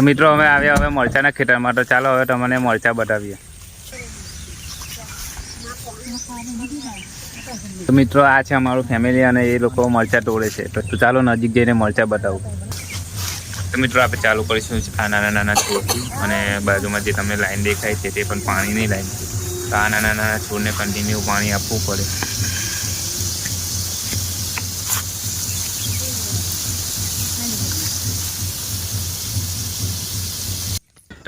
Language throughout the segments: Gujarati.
તો મિત્રો, અમે આવ્યા હવે મરચાના ખેતરમાં. તો ચાલો હવે તમને મરચા બતાવીએ. તો મિત્રો, આ છે અમારું ફેમિલી અને એ લોકો મરચા તોડે છે. તો ચાલો નજીક જઈને મરચા બતાવું. તો મિત્રો, આપણે ચાલુ કરીશું આ નાના નાના છોડથી. અને બાજુમાં જે તમને લાઈન દેખાય છે તે પણ પાણીની લાઈન છે. આ નાના નાના છોડને કન્ટિન્યુ પાણી આપવું પડે.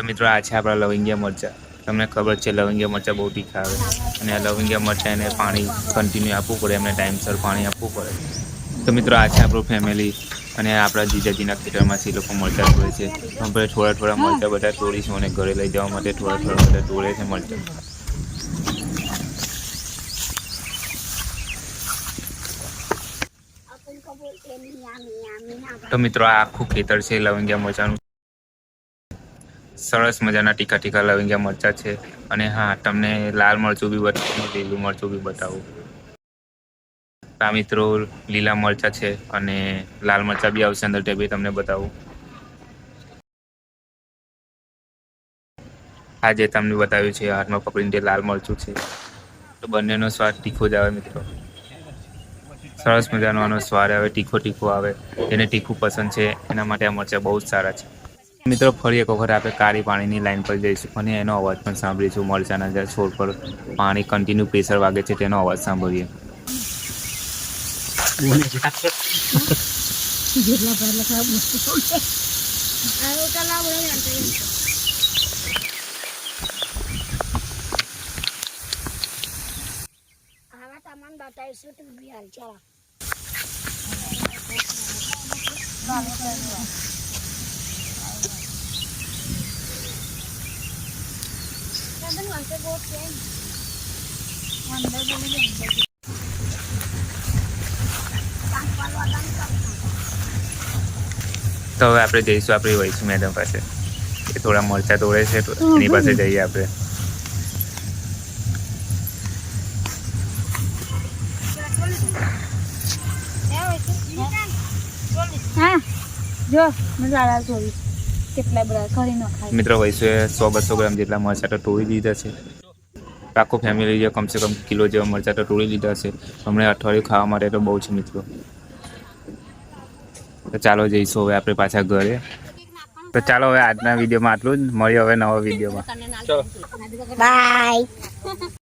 તો મિત્રો, આ છે આપણા લવિંગિયા મરચા. તમને ખબર છે લવિંગિયા મરચા બહુ તીખા આવે અને આ લવિંગિયા મરચાં એને પાણી કન્ટિન્યુ આપવું પડે, એમને ટાઈમસર પાણી આપવું પડે. તો મિત્રો, આ છે આપણું ફેમિલી અને આપણા જીજાજીના ખેતરમાંથી લોકો મરચા તોડે છે. આપણે થોડા થોડા મરચા બધા તોડીશું અને ઘરે લઈ જવા માટે થોડા થોડા બધા તોડે છે મરચા. તો મિત્રો, આ આખું ખેતર છે લવિંગિયા મરચાનું. સરસ મજાના ટીકા ટીકા લવિંગા મરચા છે. અને હા, તમને લાલ મરચું બી બતાવું લીલું મરચું બી બતાવું. આ મિત્રો લીલા મરચા છે અને લાલ મરચા બી આવશે અંદર તે બી તમને બતાવું. આ જે તમને બતાવ્યું છે, હાથમાં પકડીને જે લાલ મરચું છે. તો બંનેનો સ્વાદ તીખો જ આવે મિત્રો. સરસ મજાનો આનો સ્વાદ આવે, તીખો તીખો આવે. જેને તીખું પસંદ છે, એના માટે આ મરચાં બહુ જ સારા છે. મિત્રો, ફરી એક વખત આપણે કાળી પાણીની લાઈન પર જઈશું અને એનો અવાજ પણ સાંભળીશું. મરચાના જે છોડ પર પાણી કન્ટિન્યુ પ્રેશર વાગે છે તેનો અવાજ સાંભળીએ. બતાવીશું તું હવે આપણે જઈશું આપણી વૈશું મેડમ પાસે. એ થોડા મરચા તોડે છે તો એની પાસે જઈએ આપણે. હા જો મજા આવે જોઈ કેટલા બધા કરી નખાય મિત્રો વૈશુએ સો બસો ગ્રામ જેટલા મરચાં તો તોડી દીધા છે. આખું ફેમિલી જે કમસે કમ કિલો જેવા મરચાં તો તોડી લીધા છે. હમણાં અઠવાડિયું ખાવા માટે તો બહુ છે મિત્રો. તો ચાલો જઈશું હવે આપણે પાછા ઘરે. તો ચાલો હવે આજના વિડીયોમાં આટલું જ. મળીએ હવે નવા વિડીયોમાં. બાય